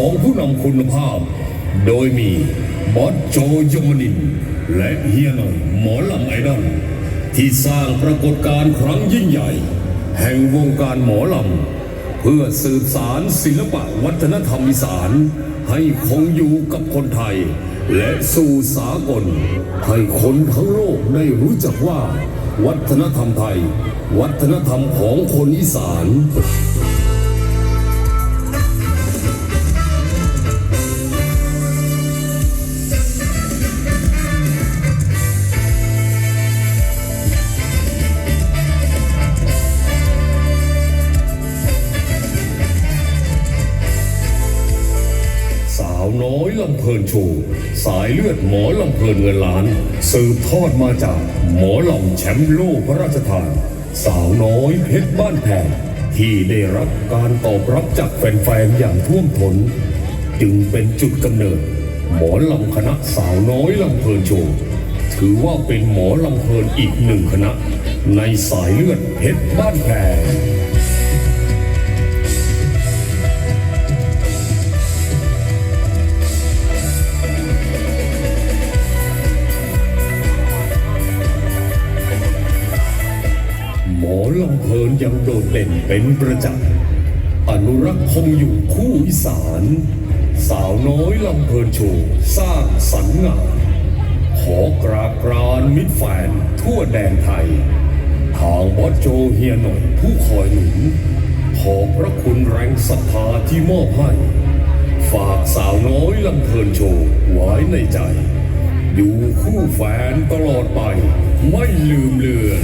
ของผู้นำคุณภาพ โดยมีบอสโจยมนิน และเฮียหน่อยหมอลำไอดอลที่สร้างปรากฏการณ์ครั้งยิ่งใหญ่ แห่งวงการหมอลำ เพื่อสืบสารศิลปะวัฒนธรรมอีสาน ให้คงอยู่กับคนไทย และสู่สากล ให้คนทั้งโลกได้รู้จักว่า วัฒนธรรมไทย วัฒนธรรมของคนอีสาน น้อยลำเพลินโชว์สายเลือดหมอลำเพลินเงินล้าน สืบทอดมาจากหมอลำแชมป์โลกพระราชทาน สาวน้อยเพชรบ้านแพงที่ได้รับการตอบรับจากแฟนๆอย่างท่วมท้น จึงเป็นจุดกำเนิด หมอลำคณะสาวน้อยลำเพลินโชว์ถือว่าเป็นหมอลำเพลินอีกหนึ่งคณะ ในสายเลือดเพชรบ้านแพง ยังโดดเด่นเป็นประจักษ์อนุรักษ์คงอยู่คู่อีสาน สาวน้อยลำเพลินโชว์สร้างสรรค์งานขอกราบกรานมิตรแฟนทั่วแดนไทย ทางบอสโจเฮียหน่อยผู้คอยหนุน ขอบพระคุณแรงศรัทธาที่มอบให้ ฝากสาวน้อยลำเพลินโชว์ไว้ในใจ อยู่คู่แฟนตลอดไป ไม่ลืมเลือน